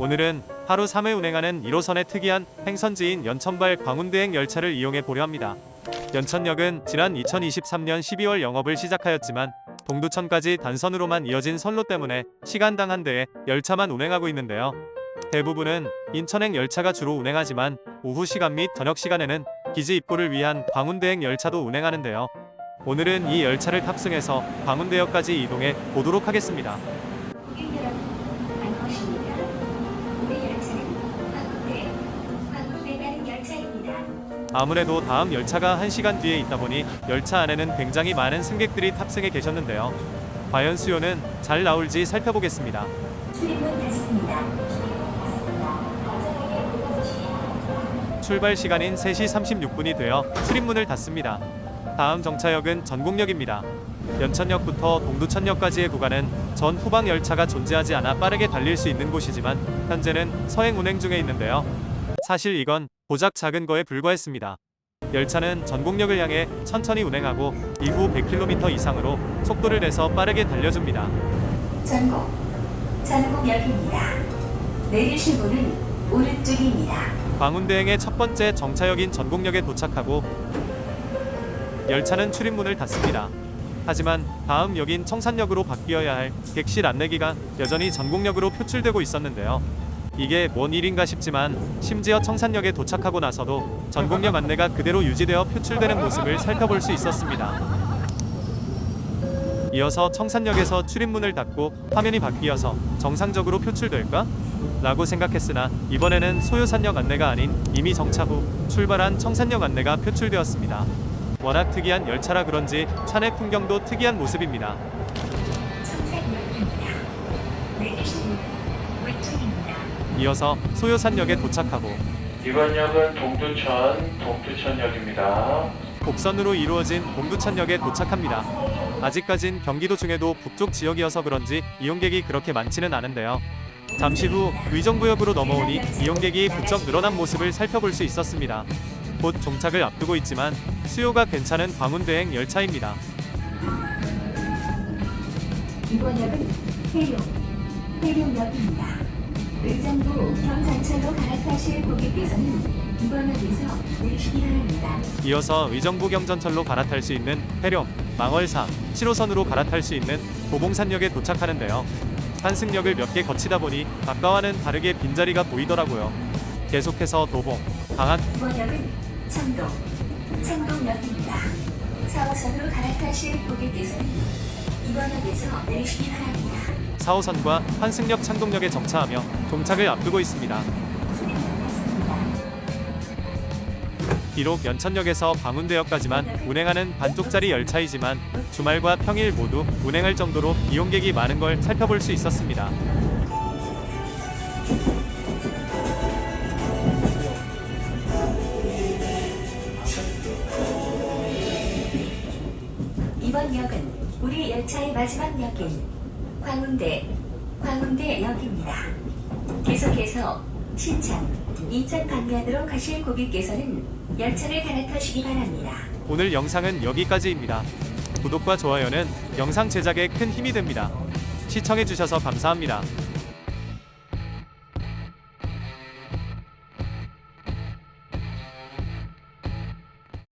오늘은 하루 3회 운행하는 1호선의 특이한 행선지인 연천발 광운대행 열차를 이용해 보려 합니다. 연천역은 지난 2023년 12월 영업을 시작하였지만 동두천까지 단선으로만 이어진 선로 때문에 시간당 한 대의 열차만 운행하고 있는데요. 대부분은 인천행 열차가 주로 운행하지만 오후 시간 및 저녁 시간에는 기지 입고를 위한 광운대행 열차도 운행하는데요. 오늘은 이 열차를 탑승해서 광운대역까지 이동해 보도록 하겠습니다. 아무래도 다음 열차가 1시간 뒤에 있다 보니 열차 안에는 굉장히 많은 승객들이 탑승해 계셨는데요. 과연 수요는 잘 나올지 살펴보겠습니다. 출발 시간인 3시 36분이 되어 출입문을 닫습니다. 다음 정차역은 전곡역입니다. 연천역부터 동두천역까지의 구간은 전 후방 열차가 존재하지 않아 빠르게 달릴 수 있는 곳이지만 현재는 서행 운행 중에 있는데요. 사실 이건 고작 작은 거에 불과했습니다. 열차는 전곡역을 향해 천천히 운행하고 이후 100km 이상으로 속도를 내서 빠르게 달려줍니다. 전곡, 전곡역입니다. 내리실 문은 오른쪽입니다. 광운대행의 첫 번째 정차역인 전곡역에 도착하고 열차는 출입문을 닫습니다. 하지만 다음 역인 청산역으로 바뀌어야 할 객실 안내기가 여전히 전곡역으로 표출되고 있었는데요. 이게 뭔 일인가 싶지만 심지어 청산역에 도착하고 나서도 전곡역 안내가 그대로 유지되어 표출되는 모습을 살펴볼 수 있었습니다. 이어서 청산역에서 출입문을 닫고 화면이 바뀌어서 정상적으로 표출될까? 라고 생각했으나 이번에는 소요산역 안내가 아닌 이미 정차 후 출발한 청산역 안내가 표출되었습니다. 워낙 특이한 열차라 그런지 차내 풍경도 특이한 모습입니다. 청산역입니다. 내리실 문은 왼쪽입니다. 이어서 소요산역에 도착하고 이번 역은 동두천, 동두천역입니다. 곡선으로 이루어진 동두천역에 도착합니다. 아직까진 경기도 중에도 북쪽 지역이어서 그런지 이용객이 그렇게 많지는 않은데요. 잠시 후 의정부역으로 넘어오니 이용객이 부쩍 늘어난 모습을 살펴볼 수 있었습니다. 곧 종착을 앞두고 있지만 수요가 괜찮은 광운대행 열차입니다. 이번 역은 해룡, 해룡역입니다. 의정부 경산철로 갈아타실 고객께서는 이번 역에서 내리시기 바랍니다. 이어서 의정부 경전철로 갈아탈 수 있는 해룡, 망월사, 7호선으로 갈아탈 수 있는 도봉산역에 도착하는데요. 환승역을 몇 개 거치다 보니 아까와는 다르게 빈자리가 보이더라고요. 계속해서 도봉, 강한 이번 역은 청동, 청동역입니다. 4호선으로 갈아타실 고객께서는 이번 역에서 내리시기 바랍니다. 4호선과 환승역 창동역에 정차하며 종착을 앞두고 있습니다. 비록 연천역에서 광운대역까지만 운행하는 반쪽짜리 열차이지만 주말과 평일 모두 운행할 정도로 이용객이 많은 걸 살펴볼 수 있었습니다. 이번 역은 우리 열차의 마지막 역인 광운대, 광운대역입니다. 계속해서 신천, 인천 방면으로 가실 고객께서는 열차를 갈아타시기 바랍니다. 오늘 영상은 여기까지입니다. 구독과 좋아요는 영상 제작에 큰 힘이 됩니다. 시청해주셔서 감사합니다.